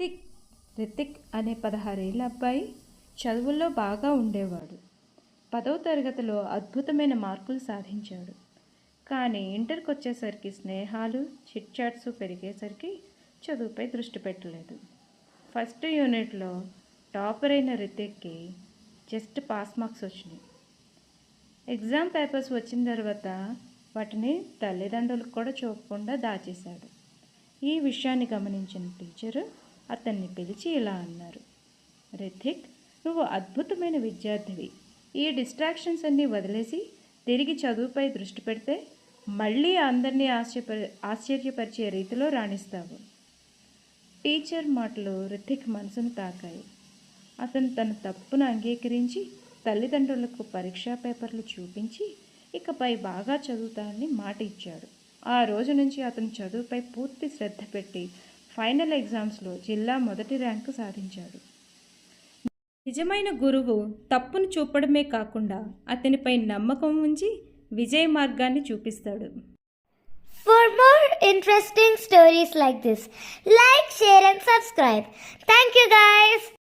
రితిక్ రితిక్ అనే పదహారేళ్ళ అబ్బాయి చదువుల్లో బాగా ఉండేవాడు. పదవ తరగతిలో అద్భుతమైన మార్కులు సాధించాడు. కానీ ఇంటర్కి వచ్చేసరికి స్నేహాలు చిట్ చాట్స్ పెరిగేసరికి చదువుపై దృష్టి పెట్టలేదు. ఫస్ట్ యూనిట్లో టాపర్ అయిన రితిక్కి జస్ట్ పాస్ మార్క్స్ వచ్చినాయి. ఎగ్జామ్ పేపర్స్ వచ్చిన తర్వాత వాటిని తల్లిదండ్రులకు కూడా చూపకుండా దాచేశాడు. ఈ విషయాన్ని గమనించిన టీచరు అతన్ని పిలిచి ఇలా అన్నారు. రిథిక్ నువ్వు అద్భుతమైన విద్యార్థివి. ఈ డిస్ట్రాక్షన్స్ అన్నీ వదిలేసి తిరిగి చదువుపై దృష్టి పెడితే మళ్ళీ అందరినీ ఆశ్చర్య ఆశ్చర్యపరిచే రీతిలో రాణిస్తావు. టీచర్ మాటలు రిథిక్ మనసును తాకాయి. అతను తన తప్పును అంగీకరించి తల్లిదండ్రులకు పరీక్షా పేపర్లు చూపించి ఇకపై బాగా చదువుతానని మాట ఇచ్చాడు. ఆ రోజు నుంచి అతను చదువుపై పూర్తి శ్రద్ధ పెట్టి ఫైనల్ ఎగ్జామ్స్లో జిల్లా మొదటి ర్యాంకు సాధించాడు నిజమైన గురువు తప్పును చూపడమే కాకుండా అతనిపై నమ్మకం ఉంచి విజయ మార్గాన్ని చూపిస్తాడు for more interesting stories like this like share and subscribe thank you guys